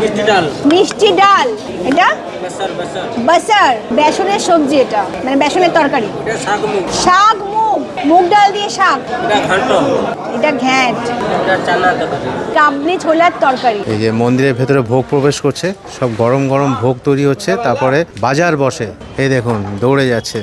মিষ্টি ডাল। মিষ্টি ডাল। এটা? বেসার বেসনের সবজি এটা। মানে বেসনের তরকারি। শাক মুগ। শাক মুগ। মুগ ডাল দিয়ে শাক। এটা ঘান্ট। এটা ঘ্যাঁট। এটা চানা তরকারি। কাবলি ছোলার তরকারি। এই যে মন্দিরের ভেতরে ভোগ প্রবেশ করছে সব গরম গরম ভোগ তৈরি হচ্ছে তারপরে বাজার বসে। এই দেখুন দৌড়ে যাচ্ছে।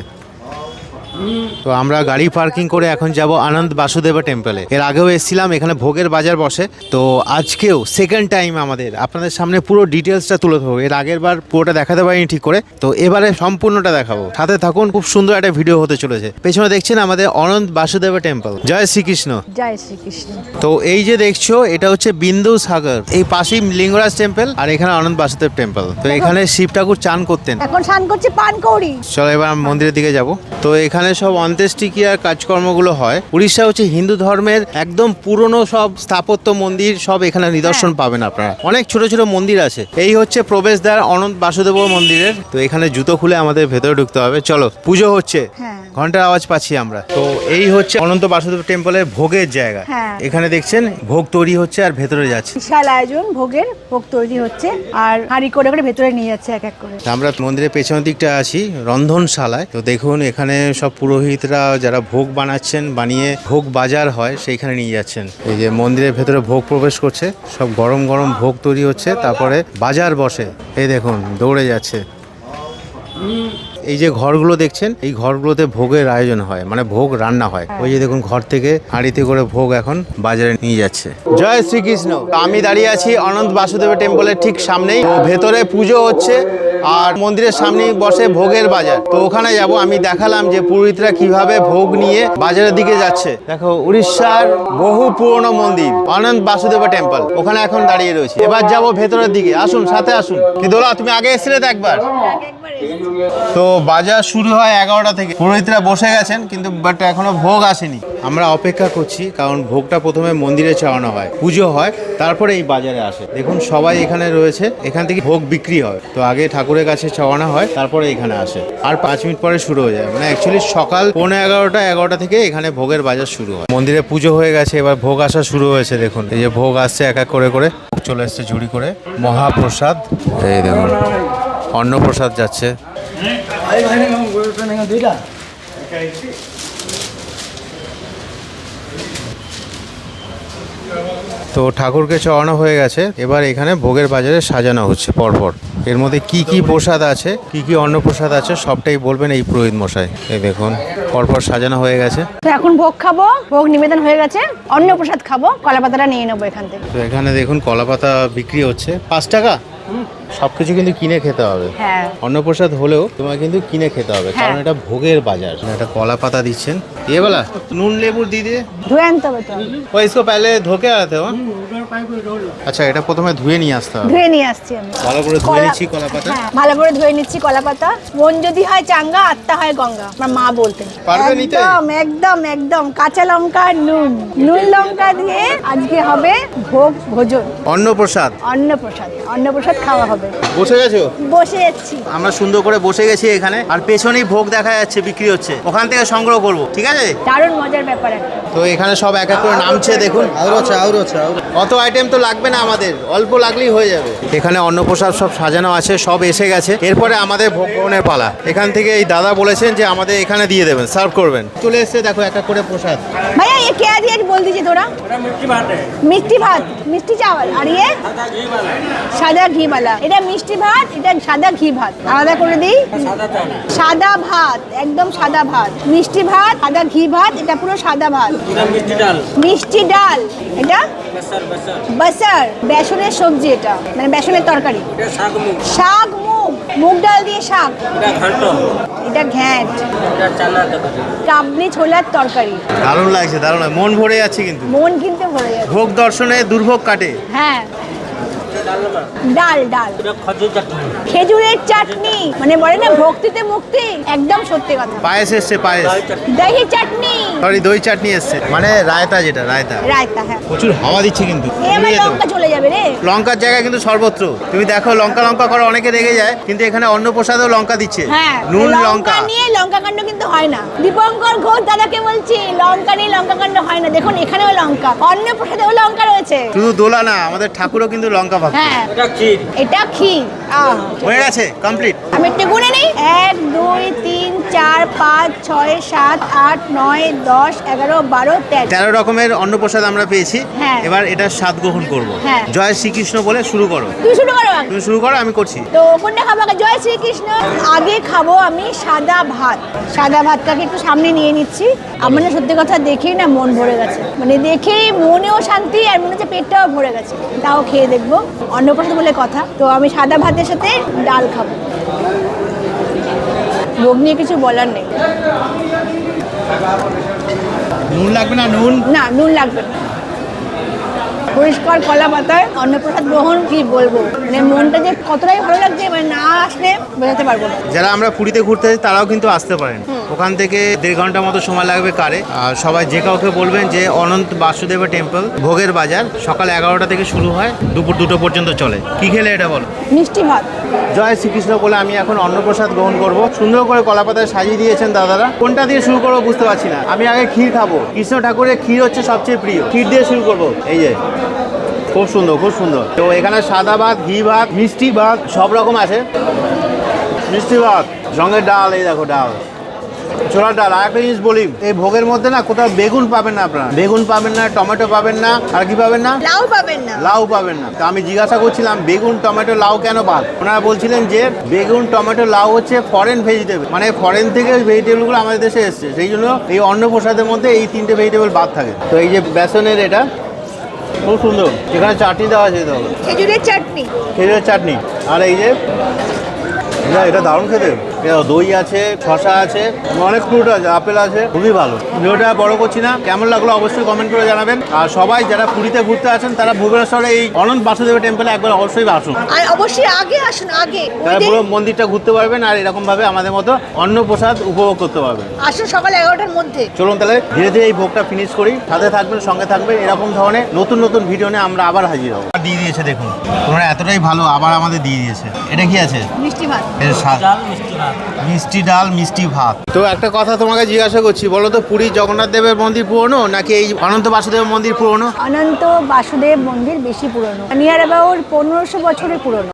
তো আমরা গাড়ি পার্কিং করে এখন যাব আনন্দ বাসুদেবা টেম্পলে এর আগেও এসেছিলাম এখানে ভোগের বাজার বসে। তো আজকেও সেকেন্ড টাইম আমাদের। আপনাদের সামনে পুরো ডিটেলসটা তুলে ধরবো। এর আগের বার পুরোটা দেখাতে পারিনি ঠিক করে। তো এবারে সম্পূর্ণটা দেখাবো। সাথে থাকুন খুব সুন্দর একটা ভিডিও হতে চলেছে। পেছনে দেখছেন আমাদের অনন্ত বাসুদেবা টেম্পল জয় শ্রীকৃষ্ণ। জয় শ্রীকৃষ্ণ। তো এই যে দেখছ এটা হচ্ছে বিন্দু সাগর। এই পাশেই লিঙ্গরাজ টেম্পল আর এখানে অনন্ত বাসুদেব টেম্পল তো এখানে শিব ঠাকুর চান করতেন। এখন স্নান করছে পান কৌড়ি চলো এবার মন্দিরের দিকে যাব। তো এখানে সব অন্ত্যেষ্টিক্রিয়ার কাজকর্মগুলো হয়। উড়িষ্যা হচ্ছে হিন্দু ধর্মের একদম পুরনো সব স্থাপত্য মন্দির সব এখানে নিদর্শন পাবেন আপনারা। অনেক ছোট ছোট মন্দির আছে। এই হচ্ছে প্রবেশদ্বার অনন্ত বাসুদেব মন্দিরের। তো এখানে জুতো খুলে আমাদের ভেতরে ঢুকতে হবে। চলো পুজো হচ্ছে। হ্যাঁ। ঘণ্টার আওয়াজ পাচ্ছি আমরা। তো এই হচ্ছে অনন্ত বাসুদেব টেম্পলের ভোগের জায়গা। হ্যাঁ। এখানে দেখছেন ভোগ তৈরি হচ্ছে আর ভেতরে যাচ্ছে। বিশাল আয়োজন ভোগের ভোগ তৈরি হচ্ছে আর হাঁড়ি করে করে ভেতরে নিয়ে যাচ্ছে এক এক করে। আমরা মন্দিরের পেছনের দিকটা আছি রন্ধনশালায়। তো দেখুন এখানে সব পুরোহিতরা যারা ভোগ বানাচ্ছেন, বানিয়ে ভোগ বাজার হয়, সেইখানে নিয়ে যাচ্ছেন। এই যে মন্দিরের ভেতরে ভোগ প্রবেশ করছে, সব গরম গরম ভোগ তৈরি হচ্ছে, তারপরে বাজার বসে। এই দেখুন, দৌড়ে যাচ্ছে। এই যে ঘরগুলো দেখছেন এই ঘরগুলোতে ভোগের আয়োজন হয় মানে ভোগ রান্না হয়। ওই যে দেখুন ঘর থেকে হাঁড়িতে করে ভোগ এখন বাজারে নিয়ে যাচ্ছে। জয় শ্রীকৃষ্ণ। আমি দাঁড়িয়ে আছি অনন্ত বাসুদেব টেম্পলের ঠিক সামনেই। ভেতরে পুজো হচ্ছে আর মন্দিরের সামনেই বসে ভোগের বাজার। তো ওখানে যাব আমি দেখালাম যে পুরোহিতরা কীভাবে ভোগ নিয়ে বাজারের দিকে যাচ্ছে। দেখো উড়িষ্যার বহু পুরনো মন্দির অনন্ত বাসুদেব টেম্পল ওখানে এখন দাঁড়িয়ে রয়েছে। এবার যাব ভেতরের দিকে। আসুন সাথে আসুন। কি দোলা তুমি আগে এসেছিলে তো একবার। তো বাজার শুরু হয় এগারোটা থেকে। পুরোহিতরা বসে গেছেন, কিন্তু বাট এখনও ভোগ আসেনি। আমরা অপেক্ষা করছি, কারণ ভোগটা প্রথমে মন্দিরে চাওয়ানো হয়, পুজো হয়, তারপরে এই বাজারে আসে। দেখুন, সবাই এখানে রয়েছে, এখান থেকে ভোগ বিক্রি হয়। তো আগে ঠাকুরের কাছে চাওয়ানো হয়, তারপরে এখানে আসে। আর পাঁচ মিনিট পরে শুরু হয়ে যায়। মানে অ্যাকচুয়ালি সকাল পৌনে এগারোটা এগারোটা থেকে এখানে ভোগের বাজার শুরু হয়। মন্দিরে পুজো হয়ে গেছে, এবার ভোগ আসা শুরু হয়েছে, দেখুন। এই যে ভোগ আসছে এক এক করে করে। চলে এসছে ঝুড়ি করে। মহাপ্রসাদ। এই দেখুন। অন্নপ্রসাদ যাচ্ছে। তো ঠাকুরকে চড়ানো হয়ে গেছে। এবার এখানে ভোগের বাজারে সাজানো হচ্ছে পরপর। এর মধ্যে কি কি প্রসাদ আছে কি কি অন্নপ্রসাদ আছে সবটাই বলবেন এই পুরোহিত মশাই। এই দেখুন পরপর সাজানো হয়ে গেছে। তো এখন ভোগ খাব ভোগ নিবেদন হয়ে গেছে অন্ন প্রসাদ খাব কলা পাতাটা নিয়ে নেব এখান থেকে। তো এখানে দেখুন কলাপাতা বিক্রি হচ্ছে। পাঁচ টাকা? সব কিছু কিন্তু কিনে খেতে হবে হ্যাঁ অন্নপ্রসাদ হলেও তোমার কিন্তু কিনে খেতে হবে হ্যাঁ। কারণ এটা ভোগের বাজার একটা কলা পাতা দিচ্ছেন ये वाला नून लेबू दीजिए ধুয়ে আনতে হবে তো वो इसको पहले धो के आते हो আচ্ছা এটা প্রথমে ধুয়ে নিয়ে আসতে হবে ধুয়ে নিয়ে আসছি আমি ভালো করে ধুয়ে কলা- নিচ্ছি কলা পাতা হ্যাঁ, ভালো করে ধুয়ে নিচ্ছি কলা পাতা মন যদি হয় চাঙ্গা আত্মা হয় গঙ্গা আমার মা বলতেন পারবে নিতে? একদম একদম একদম কাঁচা লঙ্কা নুন নুন লঙ্কা দিয়ে আজকে হবে ভোগ ভোজন অন্নপ্রসাদ অন্নপ্রসাদ অন্নপ্রসাদ খাওয়া হবে বসে গেছো? বসে যাচ্ছি। আমরা সুন্দর করে বসে গেছি এখানে। আর পেছনেই ভোগ দেখা যাচ্ছে বিক্রি হচ্ছে। ওখান থেকে সংগ্রহ করব ঠিক আছে? দারুণ মজার ব্যাপার তো এখানে সব এক এক করে নামছে দেখুন। আউর আছে আউর আছে অত আইটেম তো লাগবে না আমাদের অল্প লাগলেই হয়ে যাবে। এখানে অন্নপ্রসাদ সব সাজানো আছে সব এসে গেছে। এরপরে আমাদের ভোগ গ্রহণের পালা। এখান থেকে এই দাদা বলেছেন যে আমাদের এখানে দিয়ে দেবেন সার্ভ করবেন। চলে এসছে দেখো এক এক করে প্রসাদ। ভাইয়া ये क्या दिया बोल दीजिए थोड़ा मिट्टी भात है मिट्टी भात मिट्टी चावल সাদা ঘি মালা। এটা মিষ্টি ভাত এটা সাদা ঘি ভাত। আলাদা করে দিই। সাদা ভাত একদম সাদা ভাত। মিষ্টি ভাত সাদা ঘি ভাত এটা পুরো সাদা ভাত। মিষ্টি ডাল। এটা বাসার বেসনের সবজি এটা। মানে বেসনের তরকারি। শাক মুগ। মুগ ডাল দিয়ে শাক। এটা ঘ্যাট। কাবলি ছোলার তরকারি। দারুণ লাগছে দারুণ মন ভরে যাচ্ছে কিন্তু। মন কিন্তু ভরে যাচ্ছে। ভোগ দর্শনে দুর্ভোগ কাটে। হ্যাঁ। ডাল ডাল খজুর চাটনি খেজুরের চাটনি। মানে বলে না ভক্তিতে মুক্তি একদম সত্যি কথা। পায়েস এসছে পায়েস। দই চাটনি। দহি চাটনি সরি দই চাটনি এসছে। মানে রায়তা যেটা রায়তা। রায়তা হ্যাঁ। প্রচুর হাওয়া দিচ্ছে কিন্তু। লঙ্কা চলে যাবে রে। লঙ্কার জায়গায় কিন্তু সর্বত্র। তুমি দেখো লঙ্কা লঙ্কা করে অনেকে রেগে যায় কিন্তু এখানে অন্নপ্রসাদেও লঙ্কা দিচ্ছে। হ্যাঁ নুন লঙ্কা নিয়ে লঙ্কা কাণ্ড কিন্তু হয় না। দীপঙ্কর ঘোষ দাদাকে বলছি লঙ্কা নিয়ে লঙ্কা কাণ্ড হয় না। দেখুন এখানেও লঙ্কা। অন্য প্রসাদেও লঙ্কা রয়েছে। শুধু দোলা না আমাদের ঠাকুরও কিন্তু লঙ্কা ভক্ত হ্যাঁ। এটা ক্ষীর। এটা ক্ষীর। আহ, হয়ে গেছে কমপ্লিট আমি একটু নিই এক দুই তিন চার পাঁচ ছয় সাত আট নয় দশ এগারো বারো তেরো। তেরো রকমের অন্নপ্রসাদ আমরা পেয়েছি। হ্যাঁ। এবার এটা স্বাদ গ্রহণ করব। হ্যাঁ। জয় শ্রীকৃষ্ণ বলে শুরু করো। তুমি শুরু করো। আগে। তুমি শুরু করো আমি করছি। তো কোনটা খাব আগে? জয় শ্রীকৃষ্ণ। আগে খাব আমি সাদা ভাত। সাদা ভাতটাকে একটু সামনে নিয়ে নিচ্ছি। আমার না সত্যি কথা দেখেই না মন ভরে গেছে। মানে দেখেই মনেও শান্তি আর মনে হচ্ছে পেটটাও ভরে গেছে। তাও খেয়ে দেখব। অন্নপ্রসাদ বলে কথা। তো আমি সাদা ভাতের সাথে ডাল খাব। ভোগ নিয়ে কিছু বলার নেই। নুন লাগবে না? নুন? না নুন লাগবে না। পরিষ্কার কলা পাতায় অন্নপ্রসাদ গ্রহণ কি বলব? মানে মনটা যে কতটাই ভালো লাগছে মানে না আসলে বোঝাতে পারব না। যারা আমরা পুরীতে ঘুরতে যাই তারাও কিন্তু আসতে পারেন। ওখান থেকে দেড় ঘণ্টা মতো সময় লাগবে কারে। আর সবাই যে কাউকে বলবেন যে অনন্ত বাসুদেবা টেম্পল ভোগের বাজার সকাল এগারোটা থেকে শুরু হয় দুপুর দুটো পর্যন্ত চলে। কি খেলে এটা বলো? মিষ্টি ভাত। জয় শ্রীকৃষ্ণ বলে আমি এখন অন্নপ্রসাদ গ্রহণ করব। সুন্দর করে কলাপাতায় সাজিয়ে দিয়েছেন দাদারা। কোনটা দিয়ে শুরু করব বুঝতে পারছি না। আমি আগে ক্ষীর খাব। কৃষ্ণ ঠাকুরের ক্ষীর হচ্ছে সবচেয়ে প্রিয়। ক্ষীর দিয়ে শুরু করব। এই যে। খুব সুন্দর খুব সুন্দর। তো এখানে সাদা ভাত ঘি ভাত মিষ্টি ভাত সব রকম আছে। মিষ্টি ভাত রঙের ডাল এই দেখো ডাল। ছোলার ডাল আর একটা জিনিস বলি এই ভোগের মধ্যে না কোথাও বেগুন পাবেন না আপনারা। বেগুন পাবেন না টমেটো পাবেন না আর কি পাবেন না? লাউ পাবেন না। লাউ পাবেন না। তো আমি জিজ্ঞাসা করছিলাম বেগুন টমেটো লাউ কেন বাদ? ওনারা বলছিলেন যে বেগুন টমেটো লাউ হচ্ছে ফরেন ভেজিটেবল মানে ফরেন থেকে ভেজিটেবলগুলো আমাদের দেশে এসছে। সেই জন্য এই অন্নপ্রসাদের মধ্যে এই তিনটে ভেজিটেবল বাদ থাকে। তো এই যে বেসনের এটা খুব সুন্দর। এখানে চাটনি দেওয়া আছে তো খেজুরের চাটনি। খেজুরের চাটনি। আর এই যে এটা এটা দারুণ খেতে। দই আছে শশা আছে অনেক ফ্রুট আছে আপেল আছে খুবই ভালো। ভিডিওটা বড় করছি না কেমন লাগল অবশ্যই কমেন্ট করে জানাবেন। আর সবাই যারা পুরীতে ঘুরতে আসেন তারা ভুবনেশ্বরে এই অনন্ত বাসুদেব টেম্পলে একবার অবশ্যই আসুন। আর অবশ্যই আগে আসুন আগে। তারা পুরো মন্দিরটা ঘুরতে পারবেন আর এরকম ভাবে আমাদের মতো অন্ন প্রসাদ উপভোগ করতে পারবেন। আসুন সকাল এগারোটার মধ্যে। চলুন তাহলে ধীরে ধীরে এই ভোগটা ফিনিশ করি। সাথে থাকবেন সঙ্গে থাকবেন এরকম ধরনের নতুন নতুন ভিডিও নিয়ে আমরা আবার হাজির হব। দিয়ে দিয়েছে দেখুন তোমরা এতটাই ভালো আবার আমাদের দিয়ে দিয়েছে। এটা কি আছে? মিষ্টি ভাত। এর স্বাদ। মিষ্টি ভাত। মিষ্টি ডাল মিষ্টি ভাত। তো একটা কথা তোমাকে জিজ্ঞাসা করছি বলো তো পুরী জগন্নাথ দেবের মন্দির পুরনো নাকি এই অনন্ত বাসুদেব মন্দির পুরনো? অনন্ত বাসুদেব মন্দির বেশি পুরনো। নিয়ার অ্যাবাউট পনেরোশো বছরের পুরনো।